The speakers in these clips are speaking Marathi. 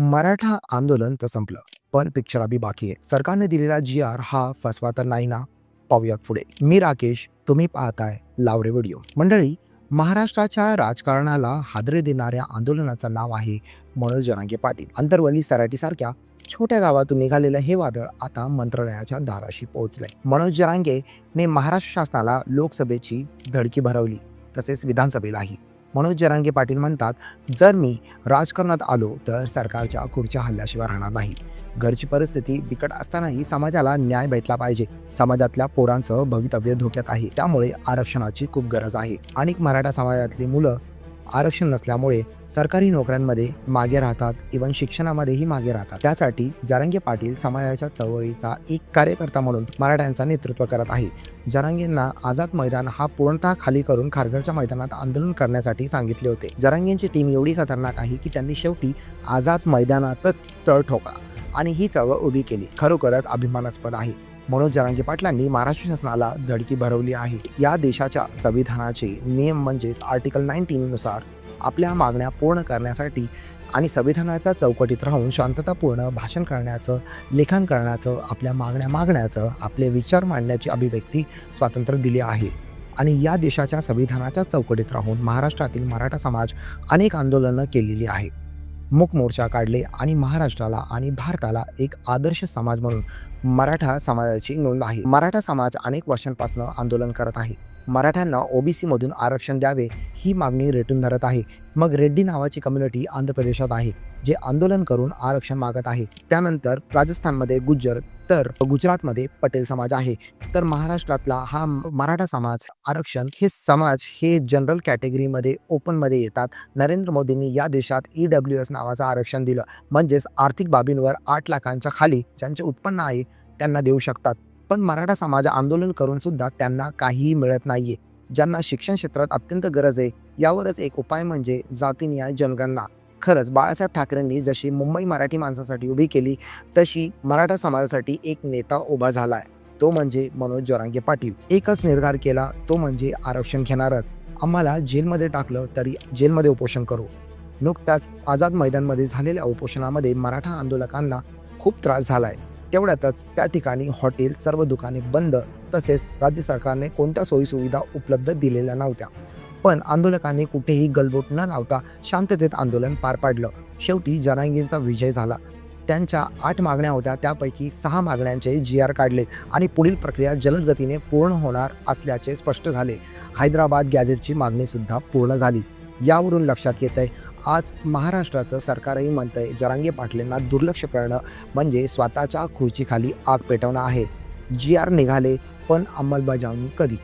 मराठा आंदोलन तर संपलं पण पिक्चर अभी बाकी आहे. सरकारने दिलेला जी आर हा फसवा तर नाही ना? पाहूयात पुढे. मी राकेश तुम्ही पाहताय लावरे व्हिडिओ मंडळी महाराष्ट्राच्या राजकारणाला हादरे देणाऱ्या आंदोलनाचं नाव आहे मनोज जनांगे पाटील. अंतरवली सराटीसारख्या छोट्या गावातून निघालेलं हे वादळ आता मंत्रालयाच्या दाराशी पोहोचलंय. मनोज जरांगे ने महाराष्ट्र शासनाला लोकसभेची धडकी भरवली तसेच विधानसभेलाही. मनोज जरांगे पाटील म्हणतात जर मी राजकारणात आलो तर सरकारच्या खुर्च्या हल्ल्याशिवाय राहणार नाही. घरची परिस्थिती बिकट असतानाही समाजाला न्याय भेटला पाहिजे. समाजातल्या पोरांचं भवितव्य धोक्यात आहे. त्यामुळे आरक्षणाची खूप गरज आहे. अनेक मराठा समाजातली मुलं आरक्षण नसल्यामुळे सरकारी नोकऱ्यांमध्ये मागे राहतात इवन शिक्षणामध्येही मागे राहतात. त्यासाठी जारंगे पाटील समाजाच्या चळवळीचा एक कार्यकर्ता म्हणून मराठ्यांचा नेतृत्व करत आहे. जरांगेंना आझाद मैदान हा पूर्णतः खाली करून खारघरच्या मैदानात आंदोलन करण्यासाठी सांगितले होते. जरांगेंची टीम एवढी खतरनाक आहे की त्यांनी शेवटी आझाद मैदानातच तळ ठोका आणि ही चळवळ उभी केली. खरोखरच अभिमानास्पद आहे. मनोज जरांगे पाटलांनी महाराष्ट्र शासनाला धडकी भरवली आहे. या देशाच्या संविधानाचे नियम म्हणजेच आर्टिकल नाईन्टीन नुसार आपल्या मागण्या पूर्ण करण्यासाठी आणि संविधानाच्या चौकटीत राहून शांततापूर्ण भाषण करण्याचं लेखन करण्याचं आपल्या मागण्या मागण्याचं आपले विचार मांडण्याची अभिव्यक्ती स्वातंत्र्य दिले आहे. आणि या देशाच्या संविधानाच्या चौकटीत राहून महाराष्ट्रातील मराठा समाज अनेक आंदोलनं केलेली आहे मूक मोर्चा काढले आणि महाराष्ट्राला आणि भारताला एक आदर्श समाज म्हणून मराठा समाजाची नोंद आहे. मराठा समाज अनेक वर्षांपासून आंदोलन करत आहे. मराठ्यांना ओबीसीमधून आरक्षण द्यावे ही मागणी रेटून धरत आहे. मग रेड्डी नावाची कम्युनिटी आंध्र प्रदेशात आहे जे आंदोलन करून आरक्षण मागत आहे. त्यानंतर राजस्थानमध्ये गुज्जर तर गुजरातमध्ये पटेल समाज आहे. तर महाराष्ट्रातला हा मराठा समाज आरक्षण हे समाज हे जनरल कॅटेगरीमध्ये ओपनमध्ये येतात. नरेंद्र मोदींनी या देशात ई डब्ल्यू एस नावाचं आरक्षण दिलं. म्हणजेच आर्थिक बाबींवर आठ लाखांच्या खाली ज्यांचे उत्पन्न आहे त्यांना देऊ शकतात. पण मराठा समाज आंदोलन करून सुद्धा त्यांना काहीही मिळत नाहीये. ज्यांना शिक्षण क्षेत्रात अत्यंत गरज आहे यावरच एक उपाय म्हणजे जातीनिहाय जनगणना. खरंच बाळासाहेब ठाकरेंनी जशी मुंबई मराठी माणसासाठी उभी केली तशी मराठा समाजासाठी एक नेता उभा झालाय. तो म्हणजे मनोज जोरांगे पाटील. एकच निर्धार केला तो म्हणजे आरक्षण घेणारच. आम्हाला जेलमध्ये टाकलं तरी जेलमध्ये उपोषण करू. नुकताच आझाद मैदानमध्ये झालेल्या उपोषणामध्ये मराठा आंदोलकांना खूप त्रास झालाय. तेवढ्यातच त्या ठिकाणी हॉटेल सर्व दुकाने बंद तसेच राज्य सरकारने कोणत्या सोयीसुविधा उपलब्ध दिलेल्या नव्हत्या. पण आंदोलकांनी कुठेही गलबोट न लावता शांततेत आंदोलन पार पाडलं. शेवटी जनांगींचा विजय झाला. त्यांच्या आठ मागण्या होत्या त्यापैकी सहा मागण्यांचे जी आर काढले आणि पुढील प्रक्रिया जलद गतीने पूर्ण होणार असल्याचे स्पष्ट झाले. हैदराबाद गॅझेटची मागणी सुद्धा पूर्ण झाली. यावरून लक्षात येत आहे आज महाराष्ट्राचं सरकारही म्हणतंय जरांगे पाटलेंना दुर्लक्ष करणं म्हणजे स्वतःच्या खुर्चीखाली आग पेटवणं आहे. जी आर निघाले पण अंमलबजावणी कधी?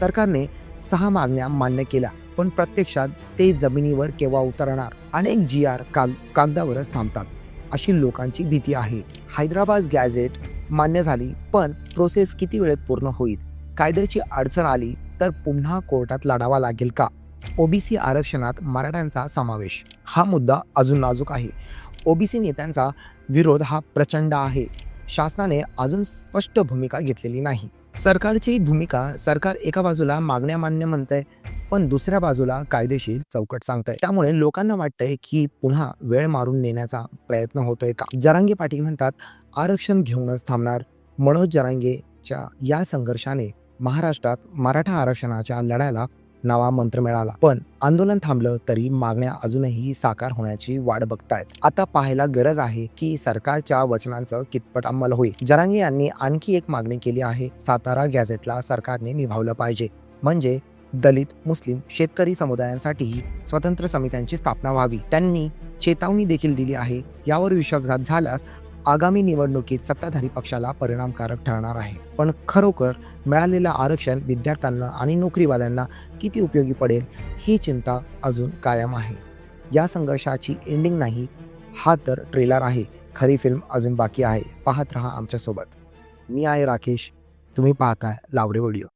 सरकारने सहा मागण्या मान्य केल्या पण प्रत्यक्षात ते जमिनीवर केव्हा उतरणार? अनेक जी आर काग कागदावरच थांबतात अशी लोकांची भीती आहे. हैदराबाद गॅझेट मान्य झाली पण प्रोसेस किती वेळेत पूर्ण होईल? कायद्याची अडचण आली तर पुन्हा कोर्टात लढावा लागेल का? ओबीसी आरक्षणात मराठ्यांचा समावेश हा मुद्दा अजून नाजूक आहे. ओबीसी नेत्यांचा विरोध हा प्रचंड आहे. शासनाने अजून स्पष्ट भूमिका घेतलेली नाही. सरकारची भूमिका सरकार एका बाजूला मागण्या मान्य म्हणतंय पण दुसऱ्या बाजूला कायदेशीर चौकट सांगतंय. त्यामुळे लोकांना वाटतंय की पुन्हा वेळ मारून नेण्याचा प्रयत्न होतोय का? जरांगे पाटील म्हणतात आरक्षण घेऊनच थांबणार. मनोज जरांगेच्या या संघर्षाने महाराष्ट्रात मराठा आरक्षणाच्या लढ्याला नवा मंत्र मिळाला. पण आंदोलन थांबलं तरी मागण्या अजूनही साकार होण्याची वाट बघतायत. आता पाहायला गरज आहे की सरकारच्या वचनांचं कितपट अंमल होईल. जरांगे यांनी आणखी एक मागणी केली आहे. सातारा गॅझेटला सरकारने निभावलं पाहिजे. म्हणजे दलित मुस्लिम शेतकरी समुदायांसाठीही स्वतंत्र समित्यांची स्थापना व्हावी. त्यांनी चेतावणी देखील दिली आहे. यावर विश्वासघात झाल्यास आगामी निवडणुकीत सत्ताधारी पक्षाला परिणामकारक ठरणार आहे. पण खरोखर मिळालेलं आरक्षण विद्यार्थ्यांना आणि नोकरीवाल्यांना किती उपयोगी पडेल ही चिंता अजून कायम आहे. या संघर्षाची एंडिंग नाही हा तर ट्रेलर आहे. खरी फिल्म अजून बाकी आहे. पाहत रहा आमच्यासोबत. मी आहे राकेश. तुम्ही पाहताय लावरे व्हिडिओ